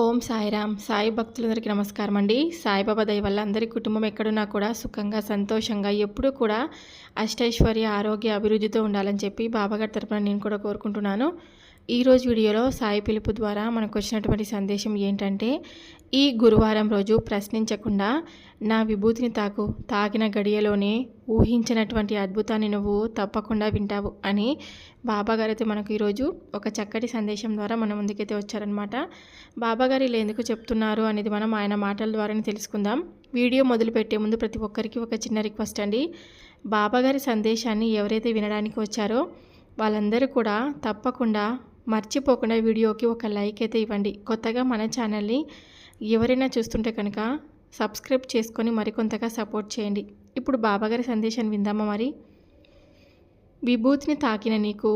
ఓం సాయిరామ్ సాయి భక్తులందరికీ నమస్కారం అండి. సాయిబాబా దయ వల్ల అందరి కుటుంబం ఎక్కడున్నా కూడా సుఖంగా సంతోషంగా ఎప్పుడూ కూడా అష్టైశ్వర్య ఆరోగ్య అభివృద్ధితో ఉండాలని చెప్పి బాబాగారి తరపున నేను కూడా కోరుకుంటున్నాను. ఈరోజు వీడియోలో సాయి పిలుపు ద్వారా మనకు వచ్చినటువంటి సందేశం ఏంటంటే ఈ గురువారం రోజు ప్రశ్నించకుండా నా విభూతిని తాకు తాకిన గడియలోనే ఊహించినటువంటి అద్భుతాన్ని నువ్వు తప్పకుండా వింటావు అని బాబాగారు అయితే మనకు ఈరోజు ఒక చక్కటి సందేశం ద్వారా మన ముందుకైతే వచ్చారనమాట బాబాగారు ఇలా ఎందుకు చెప్తున్నారు అనేది మనం ఆయన మాటల ద్వారానే తెలుసుకుందాం. వీడియో మొదలుపెట్టే ముందు ప్రతి ఒక్కరికి ఒక చిన్న రిక్వెస్ట్ అండి. బాబాగారి సందేశాన్ని ఎవరైతే వినడానికి వచ్చారో వాళ్ళందరూ కూడా తప్పకుండా మర్చిపోకుండా వీడియోకి ఒక లైక్ అయితే ఇవ్వండి. కొత్తగా మన ఛానల్ని ఎవరైనా చూస్తుంటే కనుక సబ్స్క్రైబ్ చేసుకొని మరికొంతగా సపోర్ట్ చేయండి. ఇప్పుడు బాబాగారి సందేశాన్ని విందామా మరి? విభూతిని తాకిన నీకు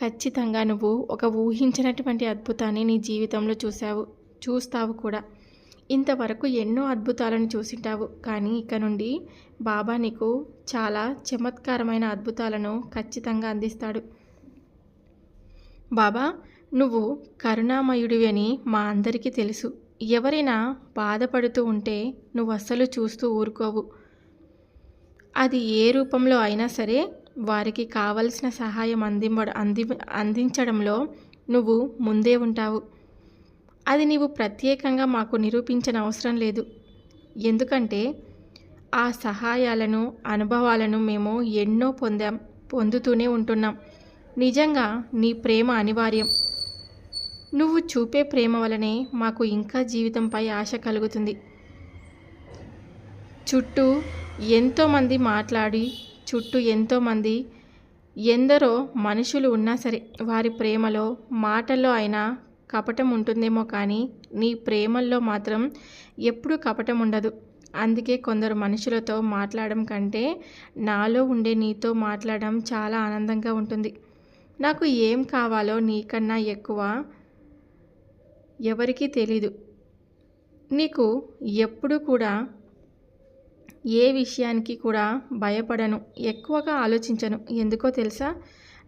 ఖచ్చితంగా నువ్వు ఒక ఊహించినటువంటి అద్భుతాన్ని నీ జీవితంలో చూసావు చూస్తావు కూడా. ఇంతవరకు ఎన్నో అద్భుతాలను చూసింటావు. కానీ ఇక నుండి బాబా నీకు చాలా చమత్కారమైన అద్భుతాలను ఖచ్చితంగా అందిస్తాడు. బాబా నువ్వు కరుణామయుడివి అని మా అందరికీ తెలుసు. ఎవరైనా బాధపడుతూ ఉంటే నువ్వు అస్సలు చూస్తూ ఊరుకోవు. అది ఏ రూపంలో అయినా సరే వారికి కావలసిన సహాయం అందింబ అంది అందించడంలో నువ్వు ముందే ఉంటావు. అది నీవు ప్రత్యేకంగా మాకు నిరూపించిన అవసరం లేదు. ఎందుకంటే ఆ సహాయాలను అనుభవాలను మేము ఎన్నో పొందాం పొందుతూనే ఉంటున్నాం. నిజంగా నీ ప్రేమ అనివార్యం. నువ్వు చూపే ప్రేమ వలనే మాకు ఇంకా జీవితంపై ఆశ కలుగుతుంది. చుట్టూ ఎంతోమంది మాట్లాడి చుట్టూ ఎంతోమంది ఎందరో మనుషులు ఉన్నా సరే వారి ప్రేమలో మాటల్లో అయినా కపటం ఉంటుందేమో కానీ నీ ప్రేమల్లో మాత్రం ఎప్పుడూ కపటం ఉండదు. అందుకే కొందరు మనుషులతో మాట్లాడడం కంటే నాలో ఉండే నీతో మాట్లాడడం చాలా ఆనందంగా ఉంటుంది. నాకు ఏం కావాలో నీకన్నా ఎక్కువ ఎవరికీ తెలీదు. నీకు ఎప్పుడు కూడా ఏ విషయానికి కూడా భయపడను ఎక్కువగా ఆలోచించను. ఎందుకో తెలుసా?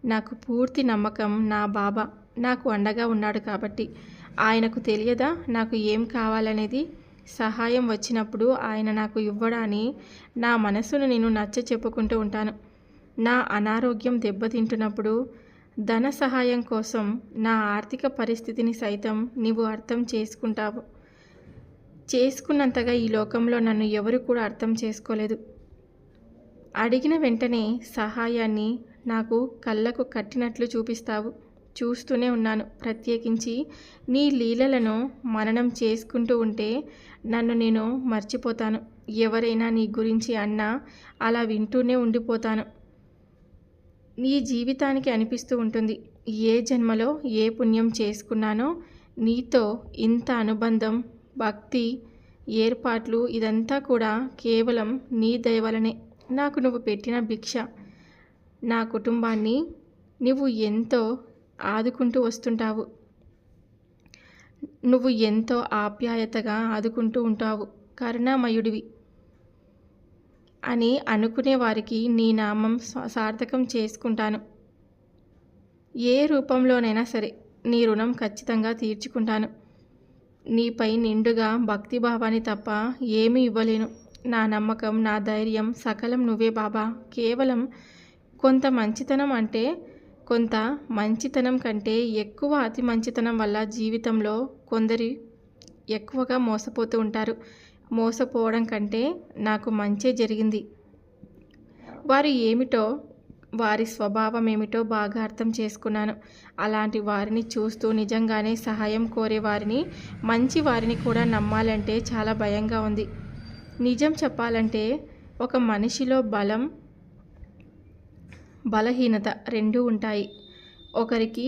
నాకు పూర్తి నమ్మకం నా బాబా నాకు అండగా ఉన్నాడు కాబట్టి. ఆయనకు తెలియదా నాకు ఏం కావాలనేది? సహాయం వచ్చినప్పుడు ఆయన నాకు ఇవ్వడాన్ని నా మనసును నేను నచ్చ చెప్పుకుంటూ ఉంటాను. నా అనారోగ్యం దెబ్బతింటున్నప్పుడు ధన సహాయం కోసం నా ఆర్థిక పరిస్థితిని సైతం నీవు అర్థం చేసుకుంటావు. చేసుకున్నంతగా ఈ లోకంలో నన్ను ఎవరు కూడా అర్థం చేసుకోలేదు. అడిగిన వెంటనే సహాయాన్ని నాకు కళ్ళకు కట్టినట్లు చూపిస్తావు. చూస్తూనే ఉన్నాను. ప్రత్యేకించి నీ లీలలను మననం చేసుకుంటూ ఉంటే నన్ను నేను మర్చిపోతాను. ఎవరైనా నీ గురించి అన్నా అలా వింటూనే ఉండిపోతాను. నీ జీవితానికి అనిపిస్తూ ఉంటుంది. ఏ జన్మలో ఏ పుణ్యం చేసుకున్నానో నీతో ఇంత అనుబంధం భక్తి ఏర్పాట్లు ఇదంతా కూడా కేవలం నీ దయవలనే. నాకు నువ్వు పెట్టిన భిక్ష నా కుటుంబాన్ని నువ్వు ఎంతో ఆదుకుంటూ వస్తుంటావు. నువ్వు ఎంతో ఆప్యాయతగా ఆదుకుంటూ ఉంటావు. కరుణామయుడివి. అని అనుకునే వారికి నీ నామం సార్థకం చేసుకుంటాను. ఏ రూపంలోనైనా సరే నీ రుణం ఖచ్చితంగా తీర్చుకుంటాను. నీపై నిండుగా భక్తిభావాన్ని తప్ప ఏమీ ఇవ్వలేను. నా నమ్మకం నా ధైర్యం సకలం నువ్వే బాబా. కేవలం కొంత మంచితనం అంటే కొంత మంచితనం కంటే ఎక్కువ అతి మంచితనం వల్ల జీవితంలో కొందరి ఎక్కువగా మోసపోతూ ఉంటారు. మోసపోవడం కంటే నాకు మంచే జరిగింది. వారు ఏమిటో వారి స్వభావం ఏమిటో బాగా అర్థం చేసుకున్నాను. అలాంటి వారిని చూస్తూ నిజంగానే సహాయం కోరే వారిని మంచి వారిని కూడా నమ్మాలంటే చాలా భయంగా ఉంది. నిజం చెప్పాలంటే ఒక మనిషిలో బలం బలహీనత రెండూ ఉంటాయి. ఒకరికి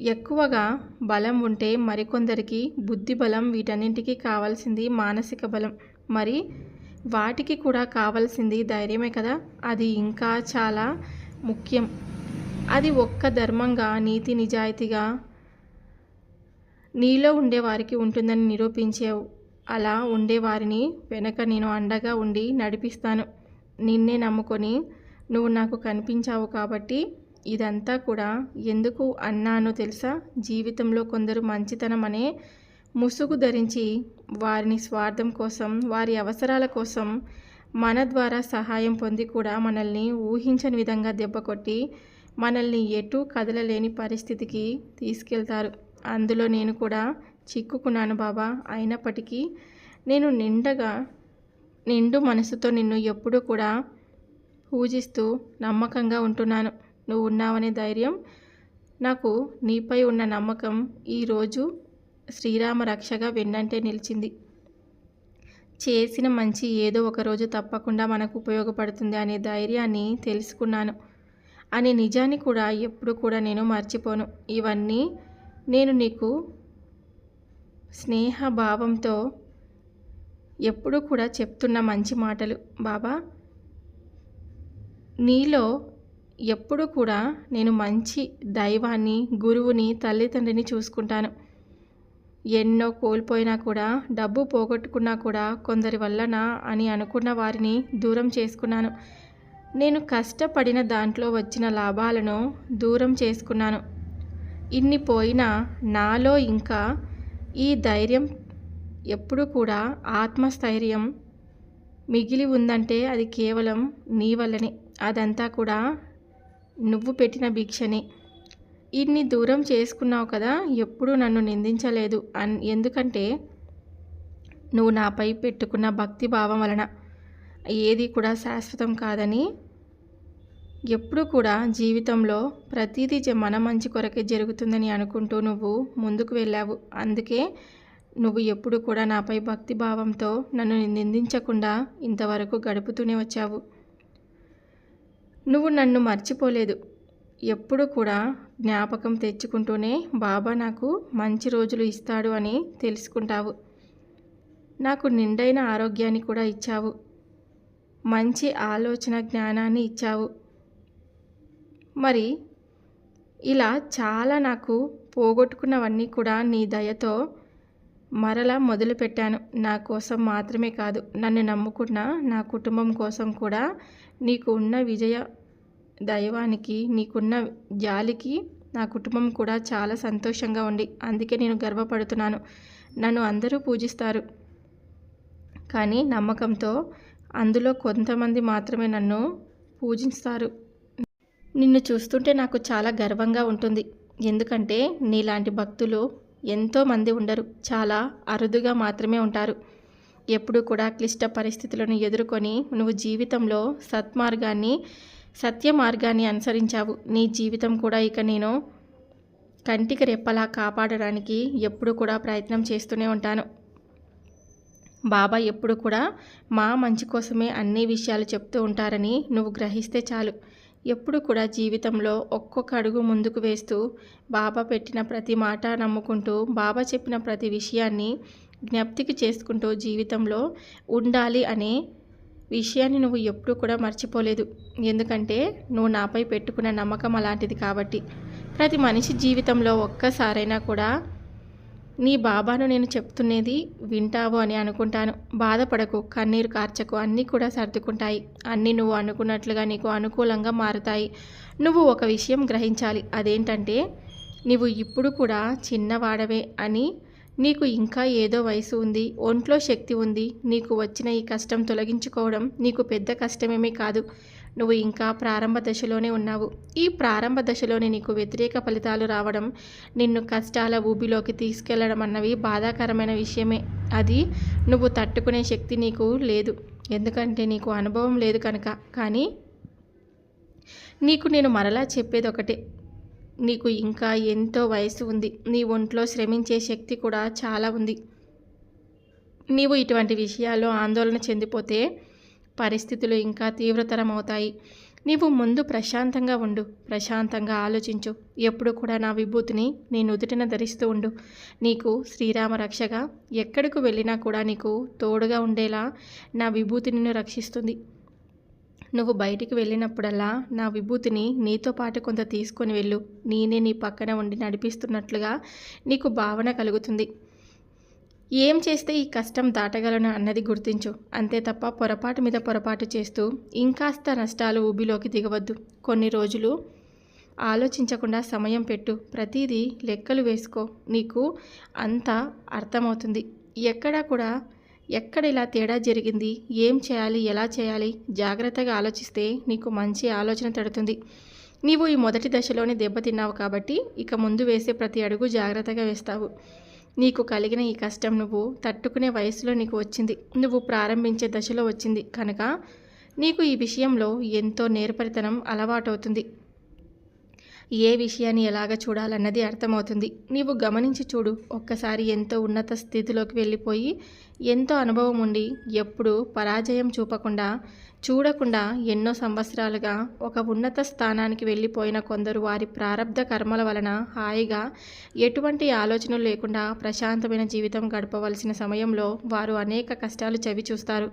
ఎక్కువగా బలం ఉంటే మరికొందరికి బుద్ధి బలం వీటన్నింటికి కావాల్సింది మానసిక బలం. మరి వాటికి కూడా కావాల్సింది ధైర్యమే కదా? అది ఇంకా చాలా ముఖ్యం. అది ఒక్క ధర్మంగా నీతి నిజాయితీగా నీలో ఉండేవారికి ఉంటుందని నిరూపించావు. అలా ఉండేవారిని వెనక నేను అండగా ఉండి నడిపిస్తాను. నిన్నే నమ్ముకొని నువ్వు నాకు కనిపించావు కాబట్టి ఇదంతా కూడా ఎందుకు అన్నానో తెలుసా? జీవితంలో కొందరు మంచితనం అనే ముసుగు ధరించి వారిని స్వార్థం కోసం వారి అవసరాల కోసం మన ద్వారా సహాయం పొంది కూడా మనల్ని ఊహించని విధంగా దెబ్బకొట్టి మనల్ని ఎటూ కదలలేని పరిస్థితికి తీసుకెళ్తారు. అందులో నేను కూడా చిక్కుకున్నాను బాబా. అయినప్పటికీ నేను నిండగా నిండు మనసుతో నిన్ను ఎప్పుడూ కూడా పూజిస్తూ నమ్మకంగా ఉంటున్నాను. నువ్వు ఉన్నావనే ధైర్యం. నాకు నీపై ఉన్న నమ్మకం ఈరోజు శ్రీరామ రక్షగా వెన్నంటే నిలిచింది. చేసిన మంచి ఏదో ఒకరోజు తప్పకుండా మనకు ఉపయోగపడుతుంది అనే ధైర్యాన్ని తెలుసుకున్నాను. అనే నిజాన్ని కూడా ఎప్పుడు కూడా నేను మర్చిపోను. ఇవన్నీ నేను నీకు స్నేహభావంతో ఎప్పుడూ కూడా చెప్తున్న మంచి మాటలు. బాబా నీలో ఎప్పుడు కూడా నేను మంచి దైవాన్ని గురువుని తల్లిదండ్రిని చూసుకుంటాను. ఎన్నో కోల్పోయినా కూడా డబ్బు పోగొట్టుకున్నా కూడా కొందరి వల్లన అని అనుకున్న వారిని దూరం చేసుకున్నాను. నేను కష్టపడిన దాంట్లో వచ్చిన లాభాలను దూరం చేసుకున్నాను. ఇన్ని పోయినా నాలో ఇంకా ఈ ధైర్యం ఎప్పుడు కూడా ఆత్మస్థైర్యం మిగిలి ఉందంటే అది కేవలం నీ వల్లనే. అదంతా కూడా నువ్వు పెట్టిన భిక్షని. ఇన్ని దూరం చేసుకున్నావు కదా ఎప్పుడూ నన్ను నిందించలేదు. అన్ ఎందుకంటే నువ్వు నాపై పెట్టుకున్న భక్తి భావం వలన. ఏది కూడా శాశ్వతం కాదని. ఎప్పుడు కూడా జీవితంలో ప్రతిదీ మన మంచి కొరకే జరుగుతుందని అనుకుంటూ నువ్వు ముందుకు వెళ్ళావు. అందుకే నువ్వు ఎప్పుడు కూడా నాపై భక్తి భావంతో నన్ను నిందించకుండా ఇంతవరకు గడుపుతూనే వచ్చావు. నువ్వు నన్ను మర్చిపోలేదు. ఎప్పుడు కూడా జ్ఞాపకం తెచ్చుకుంటూనే బాబా నాకు మంచి రోజులు ఇస్తాడు అని తెలుసుకుంటావు. నాకు నిండైన ఆరోగ్యాన్ని కూడా ఇచ్చావు. మంచి ఆలోచన జ్ఞానాన్ని ఇచ్చావు. మరి ఇలా చాలా నాకు పోగొట్టుకున్నవన్నీ కూడా నీ దయతో మరలా మొదలుపెట్టాను. నా కోసం మాత్రమే కాదు నన్ను నమ్ముకున్న నా కుటుంబం కోసం కూడా నీకు ఉన్న విజయ దైవానికి నీకున్న జాలికి నా కుటుంబం కూడా చాలా సంతోషంగా ఉంది. అందుకే నేను గర్వపడుతున్నాను. నన్ను అందరూ పూజిస్తారు. కానీ నమ్మకంతో అందులో కొంతమంది మాత్రమే నన్ను పూజిస్తారు. నిన్ను చూస్తుంటే నాకు చాలా గర్వంగా ఉంటుంది. ఎందుకంటే నీలాంటి భక్తులు ఎంతోమంది ఉండరు. చాలా అరుదుగా మాత్రమే ఉంటారు. ఎప్పుడు కూడా క్లిష్ట పరిస్థితులను ఎదుర్కొని నువ్వు జీవితంలో సత్మార్గాన్ని సత్య మార్గాన్ని అనుసరించావు. నీ జీవితం కూడా ఇక నేను కంటికి రెప్పలా కాపాడడానికి ఎప్పుడు కూడా ప్రయత్నం చేస్తూనే ఉంటాను. బాబా ఎప్పుడు కూడా మా మంచి కోసమే అన్ని విషయాలు చెప్తూ ఉంటారని నువ్వు గ్రహిస్తే చాలు. ఎప్పుడు కూడా జీవితంలో ఒక్కొక్క అడుగు ముందుకు వేస్తూ బాబా పెట్టిన ప్రతి మాట నమ్ముకుంటూ బాబా చెప్పిన ప్రతి విషయాన్ని జ్ఞప్తికి చేసుకుంటూ జీవితంలో ఉండాలి అనే విషయాన్ని నువ్వు ఎప్పుడూ కూడా మర్చిపోలేదు. ఎందుకంటే నువ్వు నాపై పెట్టుకున్న నమ్మకం అలాంటిది కాబట్టి. ప్రతి మనిషి జీవితంలో ఒక్కసారైనా కూడా నీ బాబాను నేను చెప్తున్నది వింటావు అని అనుకుంటాను. బాధపడకు కన్నీరు కార్చకు అన్నీ కూడా సర్దుకుంటాయి. అన్నీ నువ్వు అనుకున్నట్లుగా నీకు అనుకూలంగా మారుతాయి. నువ్వు ఒక విషయం గ్రహించాలి. అదేంటంటే నువ్వు ఇప్పుడు కూడా చిన్నవాడవే అని నీకు ఇంకా ఏదో వయసు ఉంది ఒంట్లో శక్తి ఉంది నీకు వచ్చిన ఈ కష్టం తొలగించుకోవడం నీకు పెద్ద కష్టమేమీ కాదు. నువ్వు ఇంకా ప్రారంభ దశలోనే ఉన్నావు. ఈ ప్రారంభ దశలోనే నీకు వ్యతిరేక ఫలితాలు రావడం నిన్ను కష్టాల ఊబిలోకి తీసుకెళ్ళడం అన్నవి బాధాకరమైన విషయమే. అది నువ్వు తట్టుకునే శక్తి నీకు లేదు. ఎందుకంటే నీకు అనుభవం లేదు కనుక. కానీ నీకు నేను మరలా చెప్పేది ఒకటే నీకు ఇంకా ఎంతో వయసు ఉంది. నీ ఒంట్లో శ్రమించే శక్తి కూడా చాలా ఉంది. నీవు ఇటువంటి విషయాల్లో ఆందోళన చెందిపోతే పరిస్థితులు ఇంకా తీవ్రతరం అవుతాయి నీవు ముందు ప్రశాంతంగా ఉండు ప్రశాంతంగా ఆలోచించు. ఎప్పుడు కూడా నా విభూతిని నీ నుదుటిన ధరిస్తూ ఉండు. నీకు శ్రీరామ రక్షగా ఎక్కడికి వెళ్ళినా కూడా నీకు తోడుగా ఉండేలా నా విభూతి నిన్ను రక్షిస్తుంది. నువ్వు బయటికి వెళ్ళినప్పుడల్లా నా విభూతిని నీతో పాటు కొంత తీసుకొని వెళ్ళు. నేనే నీ పక్కన ఉండి నడిపిస్తున్నట్లుగా నీకు భావన కలుగుతుంది. ఏం చేస్తే ఈ కష్టం దాటగలను అన్నది గుర్తించు. అంతే తప్ప పొరపాటు మీద పొరపాటు చేస్తూ ఇంకాస్త నష్టాలు ఊబిలోకి దిగవద్దు. కొన్ని రోజులు ఆలోచించకుండా సమయం పెట్టు. ప్రతిదీ లెక్కలు వేసుకో. నీకు అంతా అర్థమవుతుంది. ఎక్కడా కూడా ఎక్కడ ఇలా తేడా జరిగింది? ఏం చేయాలి? ఎలా చేయాలి? జాగ్రత్తగా ఆలోచిస్తే నీకు మంచి ఆలోచన తడుతుంది. నీవు ఈ మొదటి దశలోనే దెబ్బతిన్నావు కాబట్టి ఇక ముందు వేసే ప్రతి అడుగు జాగ్రత్తగా వేస్తావు. నీకు కలిగిన ఈ కష్టం నువ్వు తట్టుకునే వయసులో నీకు వచ్చింది. నువ్వు ప్రారంభించే దశలో వచ్చింది. కనుక నీకు ఈ విషయంలో ఎంతో నేర్పరితనం అలవాటవుతుంది. ఏ విషయాన్ని ఎలాగ చూడాలన్నది అర్థమవుతుంది. నీవు గమనించి చూడు. ఒక్కసారి ఎంతో ఉన్నత స్థితిలోకి వెళ్ళిపోయి ఎంతో అనుభవం ఉండి ఎప్పుడు పరాజయం చూపకుండా చూడకుండా ఎన్నో సంవత్సరాలుగా ఒక ఉన్నత స్థానానికి వెళ్ళిపోయిన కొందరు వారి ప్రారంధ కర్మల వలన హాయిగా ఎటువంటి ఆలోచనలు లేకుండా ప్రశాంతమైన జీవితం గడపవలసిన సమయంలో వారు అనేక కష్టాలు చవి చూస్తారు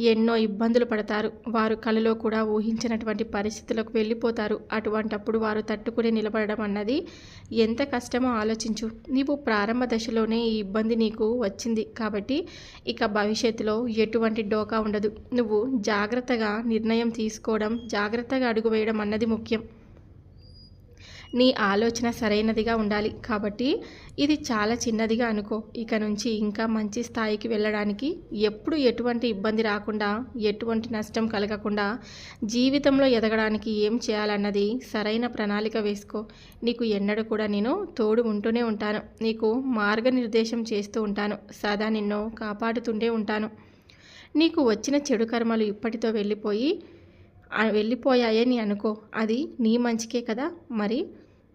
ఎన్నో ఇబ్బందులు పడతారు. వారు కలలో కూడా ఊహించినటువంటి పరిస్థితులకు వెళ్ళిపోతారు. అటువంటప్పుడు వారు తట్టుకుని నిలబడడం అన్నది ఎంత కష్టమో ఆలోచించు. నీవు ప్రారంభ దశలోనే ఈ ఇబ్బంది నీకు వచ్చింది కాబట్టి ఇక భవిష్యత్తులో ఎటువంటి డోకా ఉండదు. నువ్వు జాగ్రత్తగా నిర్ణయం తీసుకోవడం జాగ్రత్తగా అడుగు వేయడం అన్నది ముఖ్యం. నీ ఆలోచన సరైనదిగా ఉండాలి. కాబట్టి ఇది చాలా చిన్నదిగా అనుకో. ఇక నుంచి ఇంకా మంచి స్థాయికి వెళ్ళడానికి ఎప్పుడు ఎటువంటి ఇబ్బంది రాకుండా ఎటువంటి నష్టం కలగకుండా జీవితంలో ఎదగడానికి ఏం చేయాలన్నది సరైన ప్రణాళిక వేసుకో. నీకు ఎన్నడూ కూడా నేను తోడు ఉంటూనే ఉంటాను. నీకు మార్గనిర్దేశం చేస్తూ ఉంటాను. సదా నిన్ను కాపాడుతుండే ఉంటాను. నీకు వచ్చిన చెడు కర్మలు ఇప్పటితో వెళ్ళిపోయి వెళ్ళిపోయాయని అనుకో. అది నీ మంచికే కదా మరి?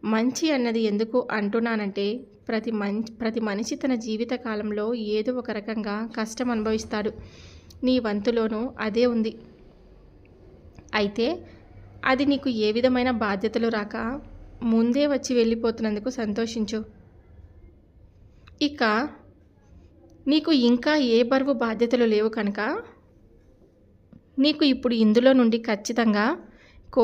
మంచి అన్నది ఎందుకు అంటున్నానంటే ప్రతి మం ప్రతి మనిషి తన జీవిత కాలంలో ఏదో ఒక రకంగా కష్టం అనుభవిస్తాడు. నీ వంతులోనూ అదే ఉంది. అయితే అది నీకు ఏ విధమైన బాధ్యతలు రాక ముందే వచ్చి వెళ్ళిపోతున్నందుకు సంతోషించు. ఇక నీకు ఇంకా ఏ బరువు బాధ్యతలు లేవు కనుక నీకు ఇప్పుడు ఇందులో నుండి ఖచ్చితంగా కో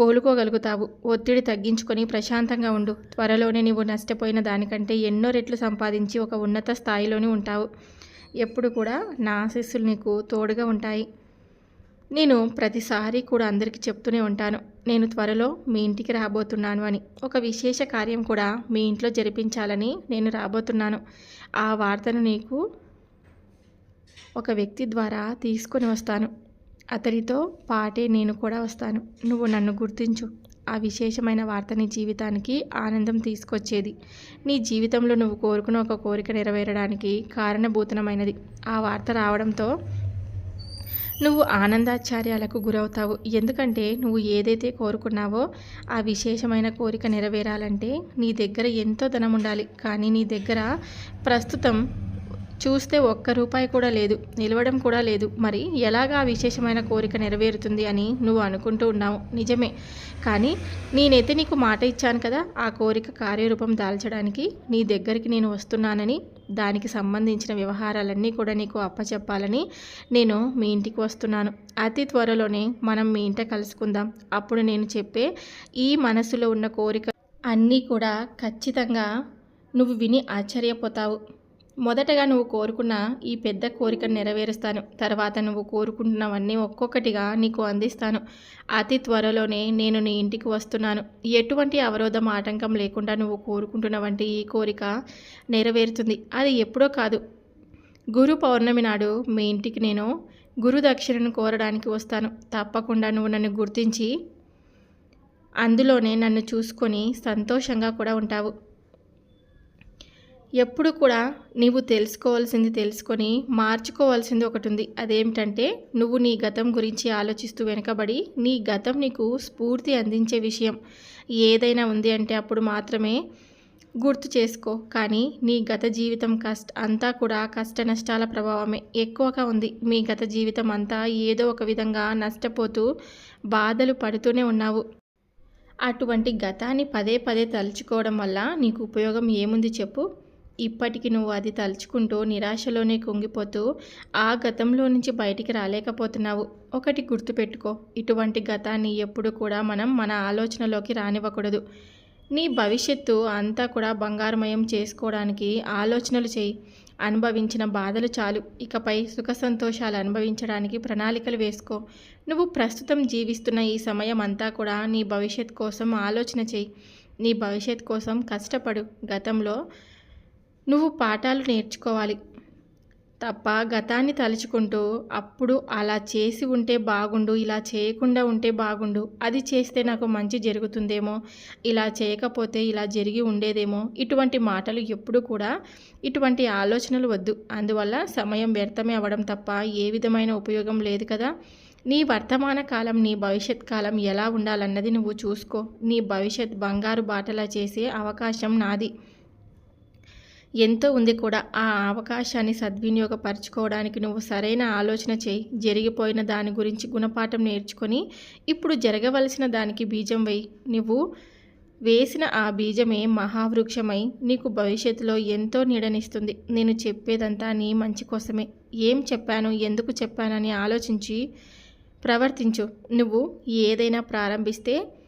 కోలుకోగలుగుతావు. ఒత్తిడి తగ్గించుకొని ప్రశాంతంగా ఉండు. త్వరలోనే నీవు నష్టపోయిన దానికంటే ఎన్నో రెట్లు సంపాదించి ఒక ఉన్నత స్థాయిలోనే ఉంటావు. ఎప్పుడు కూడా నా ఆశీస్సులు నీకు తోడుగా ఉంటాయి. నేను ప్రతిసారి కూడా అందరికీ చెప్తూనే ఉంటాను. నేను త్వరలో మీ ఇంటికి రాబోతున్నాను అని. ఒక విశేష కార్యం కూడా మీ ఇంట్లో జరిపించాలని నేను రాబోతున్నాను. ఆ వార్తను నీకు ఒక వ్యక్తి ద్వారా తీసుకొని వస్తాను. అతడితో పాటే నేను కూడా వస్తాను. నువ్వు నన్ను గుర్తించు. ఆ విశేషమైన వార్త నీ జీవితానికి ఆనందం తీసుకొచ్చేది. నీ జీవితంలో నువ్వు కోరుకున్న ఒక కోరిక నెరవేరడానికి కారణభూతనమైనది ఆ వార్త రావడంతో నువ్వు ఆనందాచార్యాలకు గురవుతావు. ఎందుకంటే నువ్వు ఏదైతే కోరుకున్నావో ఆ విశేషమైన కోరిక నెరవేరాలంటే నీ దగ్గర ఎంతో ధనం ఉండాలి కానీ నీ దగ్గర ప్రస్తుతం చూస్తే ఒక్క రూపాయి కూడా లేదు నిలవడం కూడా లేదు. మరి ఎలాగా విశేషమైన కోరిక నెరవేరుతుంది అని నువ్వు అనుకుంటూ ఉన్నావు? నిజమే. కానీ నేనైతే నీకు మాట ఇచ్చాను కదా ఆ కోరిక కార్యరూపం దాల్చడానికి నీ దగ్గరికి నేను వస్తున్నానని దానికి సంబంధించిన వ్యవహారాలన్నీ కూడా నీకు అప్పచెప్పాలని నేను మీ ఇంటికి వస్తున్నాను. అతి త్వరలోనే మనం మీ ఇంట కలుసుకుందాం. అప్పుడు నేను చెప్పే ఈ మనసులో ఉన్న కోరిక అన్నీ కూడా ఖచ్చితంగా నువ్వు విని ఆశ్చర్యపోతావు. మొదటగా నువ్వు కోరుకున్న ఈ పెద్ద కోరికను నెరవేరుస్తాను. తర్వాత నువ్వు కోరుకుంటున్నవన్నీ ఒక్కొక్కటిగా నీకు అందిస్తాను. అతి త్వరలోనే నేను నీ ఇంటికి వస్తున్నాను. ఎటువంటి అవరోధం ఆటంకం లేకుండా నువ్వు కోరుకుంటున్నవంటి ఈ కోరిక నెరవేరుతుంది. అది ఎప్పుడో కాదు. గురు పౌర్ణమి నాడు మీ ఇంటికి నేను గురు దక్షిణను కోరడానికి వస్తాను. తప్పకుండా నువ్వు నన్ను గుర్తించి అందులోనే నన్ను చూసుకొని సంతోషంగా కూడా ఉంటావు. ఎప్పుడు కూడా నీవు తెలుసుకోవాల్సింది తెలుసుకొని మార్చుకోవాల్సింది ఒకటి ఉంది అదేమిటంటే నువ్వు నీ గతం గురించి ఆలోచిస్తూ వెనుకబడి నీ గతం నీకు స్ఫూర్తి అందించే విషయం ఏదైనా ఉంది అంటే అప్పుడు మాత్రమే గుర్తు చేసుకో. కానీ నీ గత జీవితం కష్ట అంతా కూడా కష్ట నష్టాల ప్రభావమే ఎక్కువగా ఉంది. మీ గత జీవితం అంతా ఏదో ఒక విధంగా నష్టపోతూ బాధలు పడుతూనే ఉన్నావు. అటువంటి గతాన్ని పదే పదే తలుచుకోవడం వల్ల నీకు ఉపయోగం ఏముంది చెప్పు. ఇప్పటికి నువ్వు అది తలుచుకుంటూ నిరాశలోనే కుంగిపోతూ ఆ గతంలో నుంచి బయటికి రాలేకపోతున్నావు. ఒకటి గుర్తుపెట్టుకో ఇటువంటి గతాన్ని ఎప్పుడు కూడా మనం మన ఆలోచనలోకి రానివ్వకూడదు. నీ భవిష్యత్తు అంతా కూడా బంగారమయం చేసుకోవడానికి ఆలోచనలు చేయి. అనుభవించిన బాధలు చాలు. ఇకపై సుఖ సంతోషాలు అనుభవించడానికి ప్రణాళికలు వేసుకో. నువ్వు ప్రస్తుతం జీవిస్తున్న ఈ సమయం అంతా కూడా నీ భవిష్యత్ కోసం ఆలోచన చేయి. నీ భవిష్యత్ కోసం కష్టపడు. గతంలో నువ్వు పాఠాలు నేర్చుకోవాలి. తప్ప గతాన్ని తలుచుకుంటూ అప్పుడు అలా చేసి ఉంటే బాగుండు ఇలా చేయకుండా ఉంటే బాగుండు అది చేస్తే నాకు మంచి జరుగుతుందేమో ఇలా చేయకపోతే ఇలా జరిగి ఉండేదేమో ఇటువంటి మాటలు ఎప్పుడు కూడా ఇటువంటి ఆలోచనలు వద్దు. అందువల్ల సమయం వ్యర్థమే అవ్వడం తప్ప ఏ విధమైన ఉపయోగం లేదు కదా. నీ వర్తమాన కాలం నీ భవిష్యత్ కాలం ఎలా ఉండాలన్నది నువ్వు చూసుకో. నీ భవిష్యత్ బంగారు బాటలా చేసే అవకాశం నాది. ఎంతో ఉంది కూడా ఆ అవకాశాన్ని సద్వినియోగపరచుకోవడానికి నువ్వు సరైన ఆలోచన చేయి. జరిగిపోయిన దాని గురించి గుణపాఠం నేర్చుకొని ఇప్పుడు జరగవలసిన దానికి బీజం వేయి. నువ్వు వేసిన ఆ బీజమే మహావృక్షమై నీకు భవిష్యత్తులో ఎంతో నీడనిస్తుంది. నేను చెప్పేదంతా నీ మంచి కోసమే. ఏం చెప్పాను ఎందుకు చెప్పానని ఆలోచించి ప్రవర్తించు. నువ్వు ఏదైనా ప్రారంభిస్తే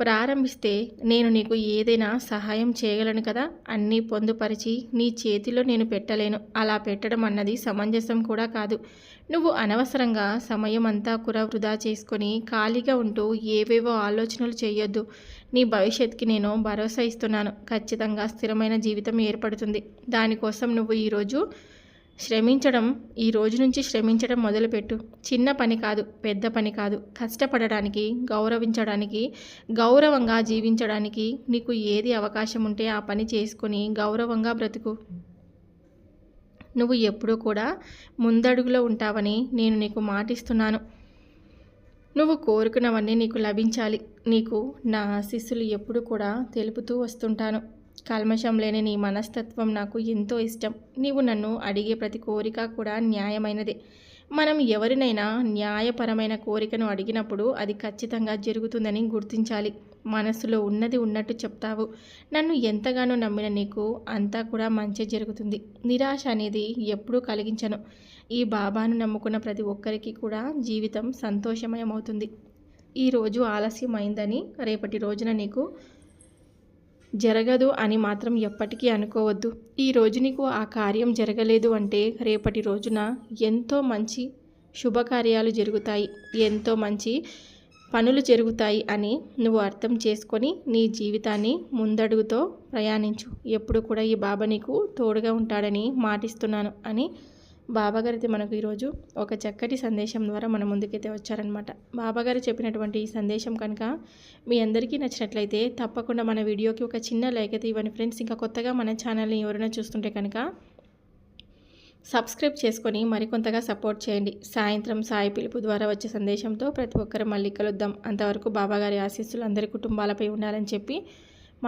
ప్రారంభిస్తే నేను నీకు ఏదైనా సహాయం చేయగలను కదా? అన్నీ పొందుపరిచి నీ చేతిలో నేను పెట్టలేను. అలా పెట్టడం అన్నది సమంజసం కూడా కాదు. నువ్వు అనవసరంగా సమయం అంతా కుర వృధా చేసుకొని ఖాళీగా ఉంటూ ఏవేవో ఆలోచనలు చేయొద్దు. నీ భవిష్యత్తుకి నేను భరోసా ఇస్తున్నాను. ఖచ్చితంగా స్థిరమైన జీవితం ఏర్పడుతుంది. దానికోసం నువ్వు ఈరోజు శ్రమించడం ఈ రోజు నుంచి శ్రమించడం మొదలుపెట్టు. చిన్న పని కాదు పెద్ద పని కాదు. కష్టపడడానికి గౌరవించడానికి గౌరవంగా జీవించడానికి నీకు ఏది అవకాశం ఉంటే ఆ పని చేసుకొని గౌరవంగా బ్రతుకు. నువ్వు ఎప్పుడూ కూడా ముందడుగులో ఉంటావని నేను నీకు మాటిస్తున్నాను. నువ్వు కోరుకున్నవన్నీ నీకు లభించాలి. నీకు నా ఆశీస్సులు ఎప్పుడు కూడా తెలుపుతూ వస్తుంటాను. కల్మషం లేని నీ మనస్తత్వం నాకు ఎంతో ఇష్టం. నీవు నన్ను అడిగే ప్రతి కోరిక కూడా న్యాయమైనదే. మనం ఎవరినైనా న్యాయపరమైన కోరికను అడిగినప్పుడు అది ఖచ్చితంగా జరుగుతుందని గుర్తించాలి. మనసులో ఉన్నది ఉన్నట్టు చెప్తావు. నన్ను ఎంతగానో నమ్మిన నీకు అంతా కూడా మంచి జరుగుతుంది. నిరాశ అనేది ఎప్పుడూ కలిగించను. ఈ బాబాను నమ్ముకున్న ప్రతి ఒక్కరికి కూడా జీవితం సంతోషమయమవుతుంది. ఈరోజు ఆలస్యం అయిందని రేపటి రోజున నీకు జరగదు అని మాత్రం ఎప్పటికీ అనుకోవద్దు. ఈ రోజు నీకు ఆ కార్యం జరగలేదు అంటే రేపటి రోజున ఎంతో మంచి శుభకార్యాలు జరుగుతాయి ఎంతో మంచి పనులు జరుగుతాయి అని నువ్వు అర్థం చేసుకొని నీ జీవితాన్ని ముందడుగుతో ప్రయాణించు. ఎప్పుడు కూడా ఈ బాబా నీకు తోడుగా ఉంటాడని మాటిస్తున్నాను అని బాబాగారిది మనకు ఈరోజు ఒక చక్కటి సందేశం ద్వారా మన ముందుకైతే వచ్చారనమాట బాబాగారు చెప్పినటువంటి ఈ సందేశం కనుక మీ అందరికీ నచ్చినట్లయితే తప్పకుండా మన వీడియోకి ఒక చిన్న లైక్ అయితే ఇవ్వండి ఫ్రెండ్స్. ఇంకా కొత్తగా మన ఛానల్ని ఎవరైనా చూస్తుంటే కనుక సబ్స్క్రైబ్ చేసుకొని మరికొంతగా సపోర్ట్ చేయండి. సాయంత్రం సాయి పిలుపు ద్వారా వచ్చే సందేశంతో ప్రతి ఒక్కరు మళ్ళీ కలుద్దాం. అంతవరకు బాబాగారి ఆశీస్సులు అందరి కుటుంబాలపై ఉండాలని చెప్పి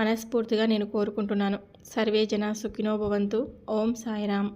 మనస్ఫూర్తిగా నేను కోరుకుంటున్నాను. సర్వే జన సుఖినోభవంతు ఓం సాయిరామ్.